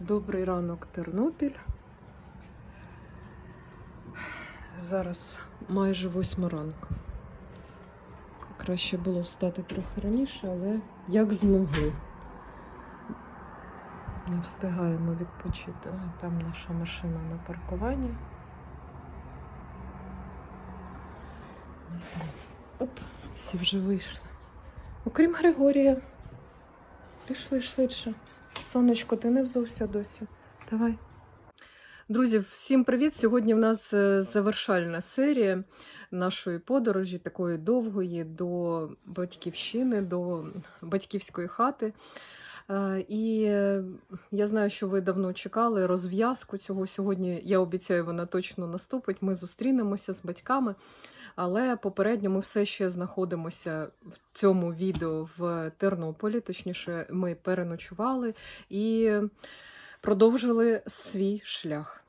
Добрий ранок, Тернопіль. Зараз майже восьма ранку. Краще було встати трохи раніше, але як змогли. Не встигаємо відпочити. Там наша машина на паркуванні. Оп, всі вже вийшли. Окрім Григорія. Пішли швидше. Сонечко, ти не взувся досі. Давай. Друзі, всім привіт! Сьогодні в нас е, завершальна серія нашої подорожі, такої довгої до батьківщини, до батьківської хати. Е, І е, я знаю, що ви давно чекали розв'язку цього. Сьогодні я обіцяю, вона точно наступить. Ми зустрінемося з батьками. Але попередньо ми все ще знаходимося в цьому відео в Тернополі. Точніше, ми переночували і продовжили свій шлях.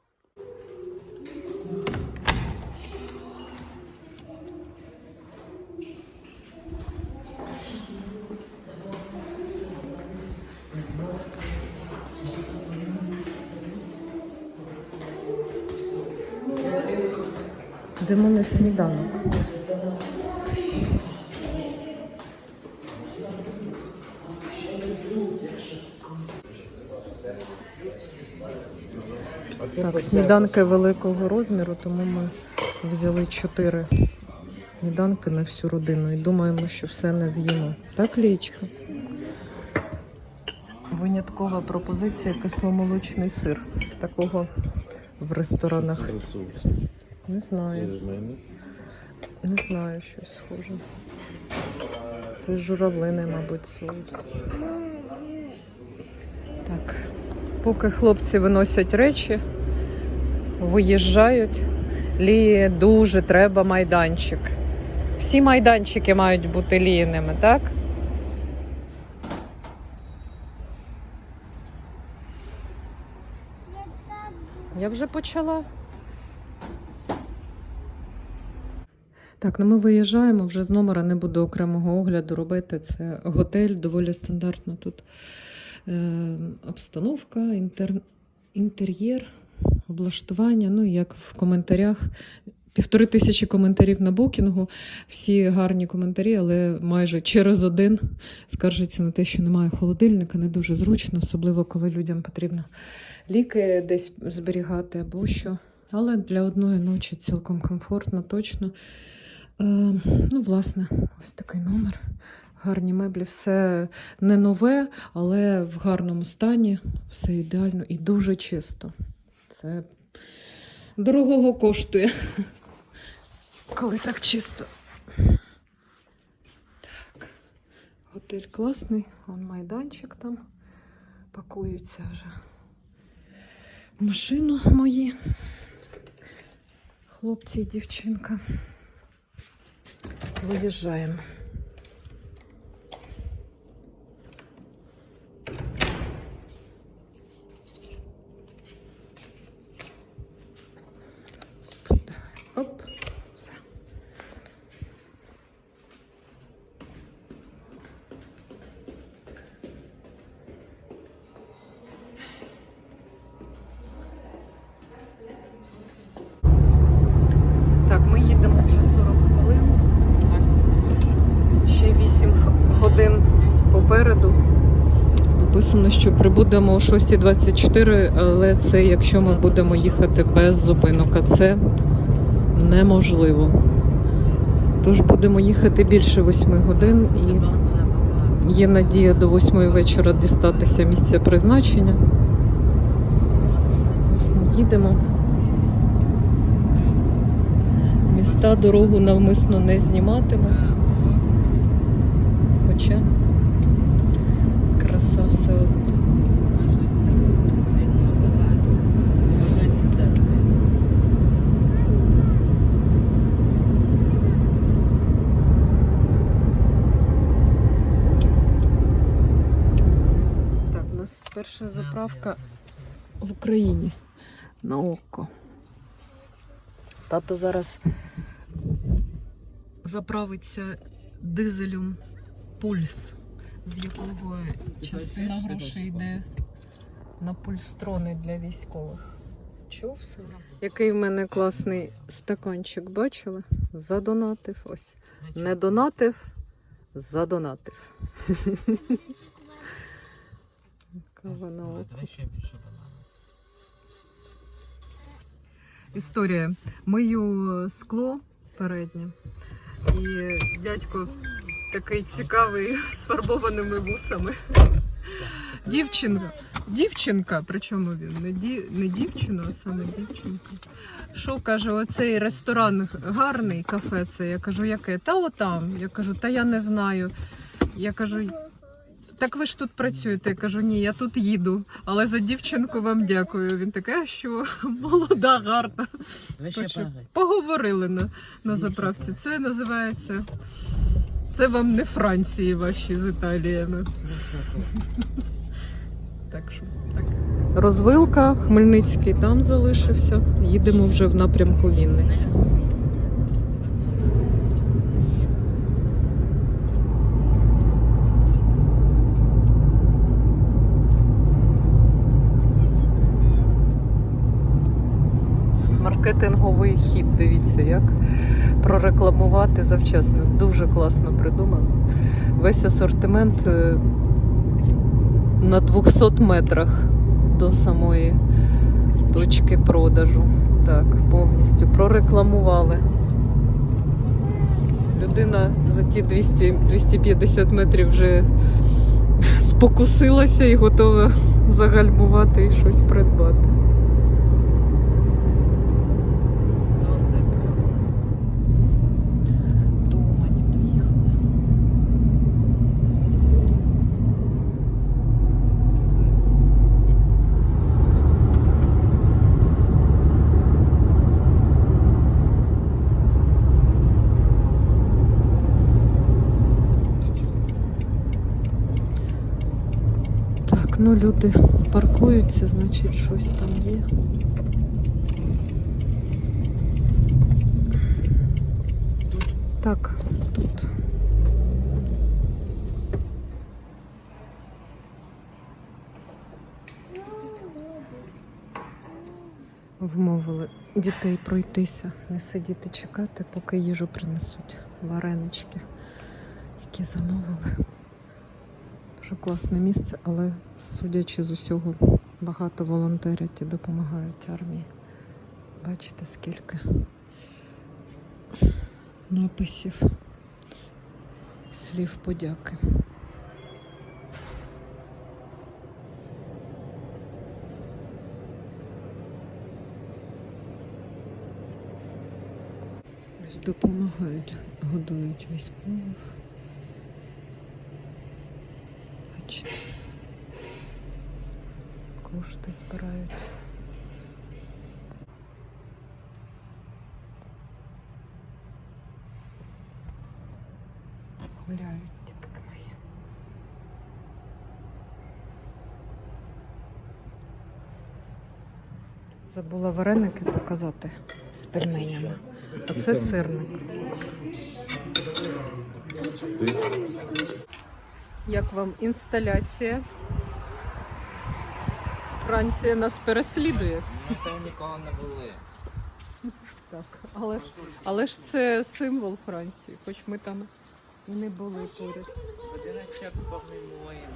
Йдемо на сніданок. Так, сніданки великого розміру, тому ми взяли чотири сніданки на всю родину і думаємо, що все не з'їмо. Так, Лічка? Виняткова пропозиція кисломолочний сир. Такого в ресторанах. Це. Не Це знаю. майонез. Не знаю, щось схоже. Це журавлиний, мабуть, соус. Так. Поки хлопці виносять речі, виїжджають. Лії дуже треба майданчик. Всі майданчики мають бути ліїними, так? Я вже почала. Так, ну ми виїжджаємо вже з номера, не буду окремого огляду робити. Це готель, доволі стандартна тут е, обстановка, інтер, інтер'єр, облаштування. Ну, як в коментарях. Півтори тисячі коментарів на букінгу, всі гарні коментарі, але майже через один скаржиться на те, що немає холодильника, не дуже зручно, особливо коли людям потрібно ліки десь зберігати або що. Але для одної ночі цілком комфортно, точно. Е, ну, власне, ось такий номер. Гарні меблі, все не нове, але в гарному стані, все ідеально і дуже чисто. Це дорогого коштує. Коли так чисто. Так. Готель класний, вон майданчик там. Пакуються вже машину мої. Хлопці і дівчинка. Виїжджаємо. Оп, все. Так, ми їдемо вже 40 хвилин. Ще 8 годин попереду. Написано, що прибудемо о 6.24, але це якщо ми будемо їхати без зупинок, а це неможливо. Тож будемо їхати більше 8 годин і є надія до 8 вечора дістатися місця призначення. Їдемо. Міста дорогу навмисно не зніматиме. Хоча краса все одно. Так, у нас перша заправка в Україні на око. Тато зараз заправиться дизелем пульс, з якого частина грошей йде на пульстрони для військових. Чув все? Який в мене класний стаканчик, бачили? Задонатив. Ось. Не донатив, задонатив. Кава на око. Історія. Мию скло переднє. І дядько такий цікавий з фарбованими вусами. Дівчинка. Дівчинка, причому він не, ді, не дівчина, а саме дівчинка. Що каже, оцей ресторан гарний, кафе це. Я кажу, яке? Та отам. Я кажу, та я не знаю. Я кажу, так ви ж тут працюєте. Я кажу, ні, я тут їду. Але за дівчинку вам дякую. Він такий, а що? Молода, гарна. Коротше, Поговорили на, на заправці. Це називається. Це вам не Франції ваші з Італіями. Так що так. Розвилка, Хмельницький там залишився. Їдемо вже в напрямку Вінниці. Маркетинговий хід, дивіться, як прорекламувати завчасно. Дуже класно придумано. Весь асортимент е, на 200 метрах до самої точки продажу. Так, повністю прорекламували. Людина за ті 200, 250 метрів вже спокусилася і готова загальмувати і щось придбати. Дома не доїхали. Так, ну люди паркуються, значить щось там є. Так, тут. Вмовили дітей пройтися, не сидіти чекати, поки їжу принесуть варенички, які замовили. Дуже класне місце, але судячи з усього, багато волонтерять і допомагають армії. Бачите, скільки написів, слів подяки. Допомагають, годують військових. Бачите. Кошти збирають. Гуляють дітки мої. Забула вареники показати з пельменями. А це сирник. Як вам інсталяція? Франція нас переслідує. Ми там нікого не були. Так, але ж, але ж це символ Франції, хоч ми там і не були поряд. Будиночок повний воїн.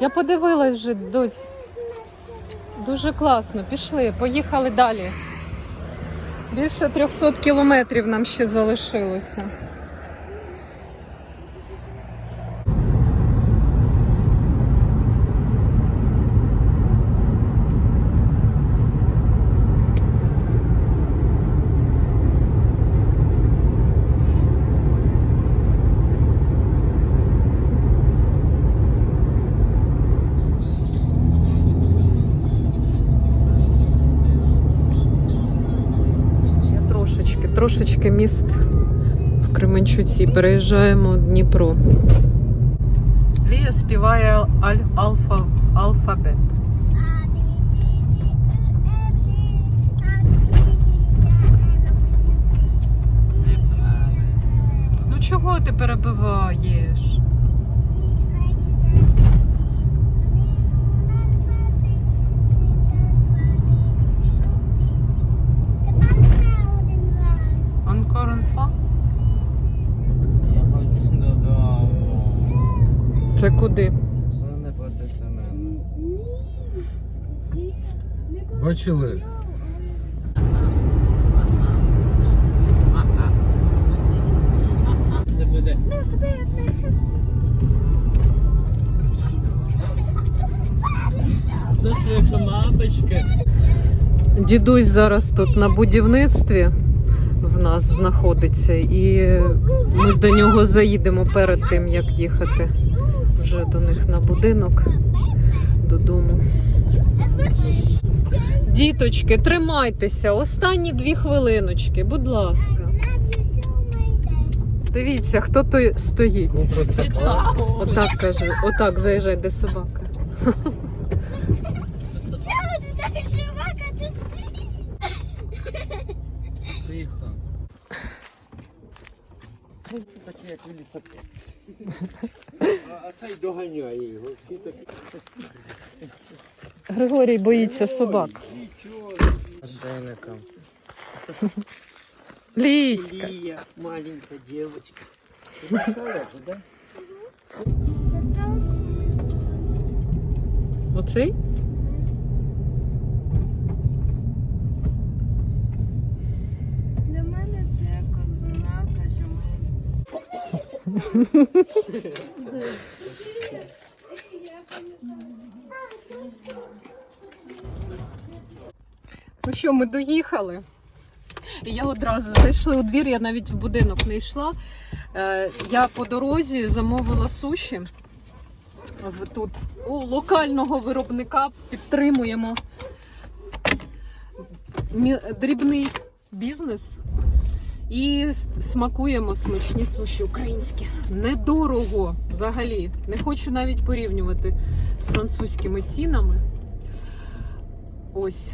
Я подивилась вже, доць. Дуже класно. Пішли, поїхали далі. Більше 300 кілометрів нам ще залишилося. Трошечки, міст в Кременчуці. Переїжджаємо в Дніпро. Лія співає аль, алфа, алфабет. Ну чого ти перебиваєш? Альфа. Я хочу сюди Це куди? Це не проти Семена. Бачили? Це буде. Це ж як мапочка. Дідусь зараз тут на будівництві в нас знаходиться, і ми до нього заїдемо перед тим, як їхати вже до них на будинок додому. Діточки, тримайтеся, останні дві хвилиночки, будь ласка. Дивіться, хто то стоїть. Отак каже, отак заїжджай, де собака. Тихо. Такі, як велосипед. Григорій боїться собак. Лідька. Лія, маленька дівчинка. Оцей? Для мене це як ознака, що ми Ну що, ми доїхали. Я одразу зайшли у двір, я навіть в будинок не йшла. Е, Я по дорозі замовила суші тут у локального виробника. Підтримуємо дрібний бізнес і смакуємо смачні суші українські. Недорого взагалі. Не хочу навіть порівнювати з французькими цінами. Ось.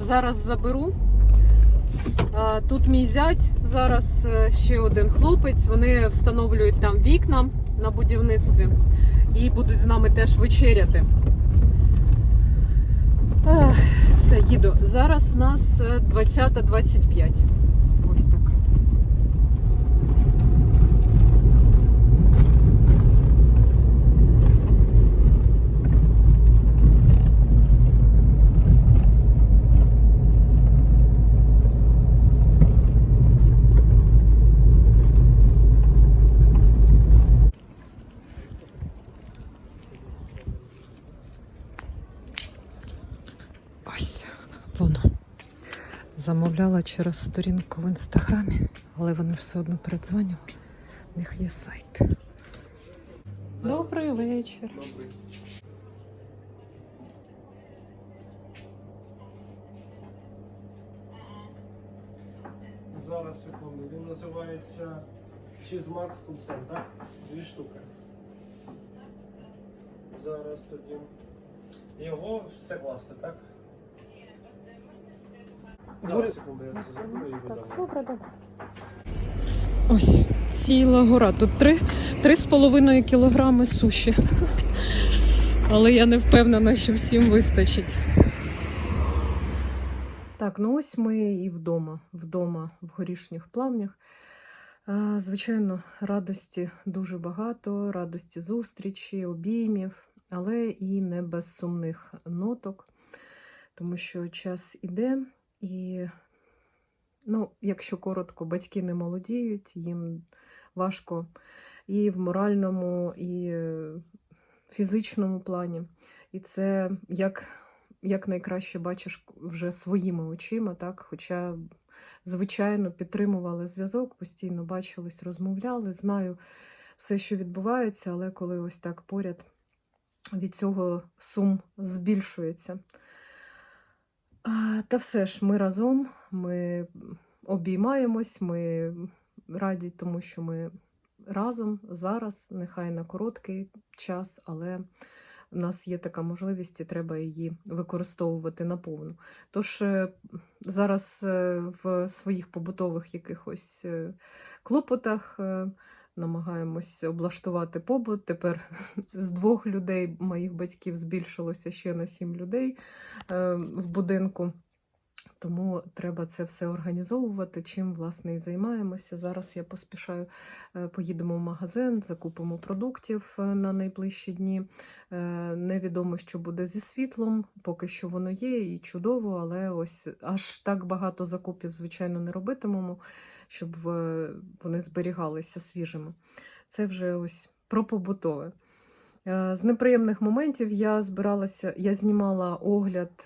Зараз заберу. Тут мій зять, зараз е, ще один хлопець. Вони встановлюють там вікна на будівництві і будуть з нами теж вечеряти. Все, їду. Зараз у нас е, 20.25. Ось так. Ось воно. Замовляла через сторінку в інстаграмі, але вони все одно передзвонювали. У них є сайт. Добрий вечір. Зараз секунду. Він називається Cheese сам, так? Дві штуки. Зараз тоді. Його все класти, так? Зараз секунду, я це заберу і видам. добре, добре. Ось ціла гора. Тут три, три з половиною кілограми суші. Але я не впевнена, що всім вистачить. Так, ну ось ми і вдома, вдома в горішніх плавнях. Звичайно, радості дуже багато, радості зустрічі, обіймів, але і не без сумних ноток, тому що час іде, і, ну, якщо коротко, батьки не молодіють, їм важко і в моральному, і е, фізичному плані. І це як, як найкраще бачиш вже своїми очима, так? Хоча, звичайно, підтримували зв'язок, постійно бачились, розмовляли, знаю все, що відбувається, але коли ось так поряд від цього сум збільшується. Та все ж ми разом, ми обіймаємось, ми раді тому, що ми разом зараз, нехай на короткий час, але в нас є така можливість і треба її використовувати наповну. Тож е, зараз е, в своїх побутових якихось е, клопотах намагаємось облаштувати побут. Тепер з двох людей моїх батьків збільшилося ще на сім людей е, в будинку. Тому треба це все організовувати, чим власне і займаємося. Зараз я поспішаю, е, поїдемо в магазин, закупимо продуктів е, на найближчі дні. Е, Невідомо, що буде зі світлом, поки що воно є і чудово, але ось аж так багато закупів, звичайно, не робитимемо, щоб вони зберігалися свіжими. Це вже ось про побутове. Е, З неприємних моментів я збиралася, я знімала огляд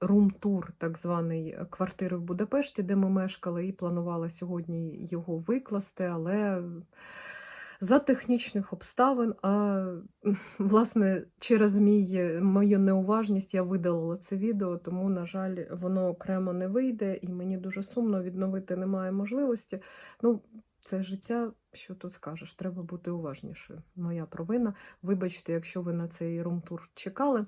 рум-тур, так званий е, квартири в Будапешті, де ми мешкали, і планувала сьогодні його викласти, але за технічних обставин, а власне через мій, мою неуважність я видалила це відео, тому, на жаль, воно окремо не вийде, і мені дуже сумно відновити немає можливості. Ну, це життя, що тут скажеш, треба бути уважнішою. Моя провина. Вибачте, якщо ви на цей рум-тур чекали.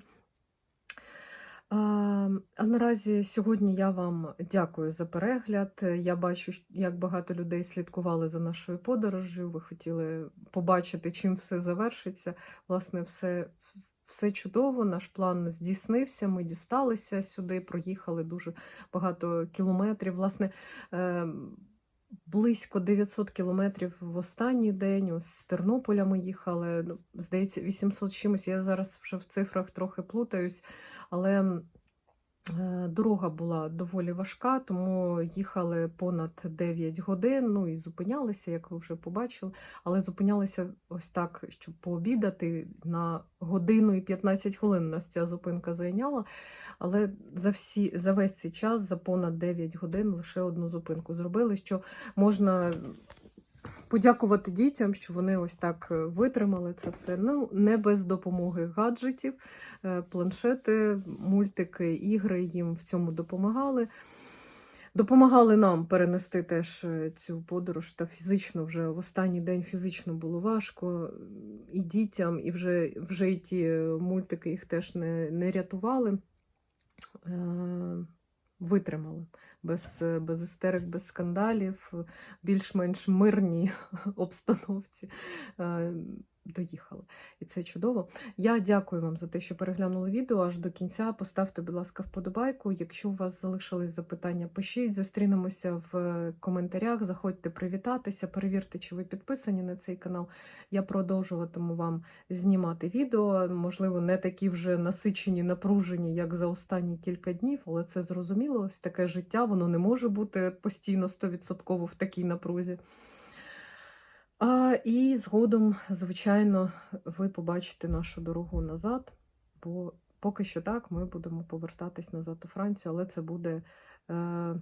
А, наразі сьогодні я вам дякую за перегляд. Я бачу, як багато людей слідкували за нашою подорожю. Ви хотіли побачити, чим все завершиться. Власне, все, все чудово. Наш план здійснився. Ми дісталися сюди, проїхали дуже багато кілометрів. Власне, е, близько 900 кілометрів в останній день. Ось з Тернополя ми їхали. Ну, здається, 800 з чимось. Я зараз вже в цифрах трохи плутаюсь, але дорога була доволі важка, тому їхали понад 9 годин. Ну і зупинялися, як ви вже побачили. Але зупинялися ось так, щоб пообідати на годину і 15 хвилин. Нас ця зупинка зайняла. Але за всі за весь цей час, за понад 9 годин, лише одну зупинку зробили, що можна подякувати дітям, що вони ось так е, витримали це все. Ну, не без допомоги гаджетів, Е, планшети, мультики, ігри їм в цьому допомагали. Допомагали нам перенести теж е, цю подорож та фізично вже в останній день фізично було важко і дітям, і вже, вже і ті мультики їх теж не, не рятували. Е, Витримали. Без, е, без істерик, без скандалів, більш-менш мирній обстановці. Е, доїхали. І це чудово. Я дякую вам за те, що переглянули відео аж до кінця. Поставте, будь ласка, вподобайку. Якщо у вас залишились запитання, пишіть, зустрінемося в коментарях. Заходьте привітатися, перевірте, чи ви підписані на цей канал. Я продовжуватиму вам знімати відео. Можливо, не такі вже насичені, напружені, як за останні кілька днів, але це зрозуміло. Ось таке життя, воно не може бути постійно 100% в такій напрузі. А, і згодом, звичайно, ви побачите нашу дорогу назад, бо поки що так, ми будемо повертатись назад у Францію, але це буде е,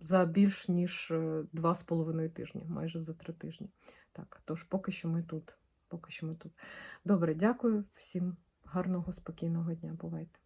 за більш ніж е, два з половиною тижні, майже за три тижні. Так, тож поки що ми тут. Поки що ми тут. Добре, дякую всім. Гарного, спокійного дня. Бувайте.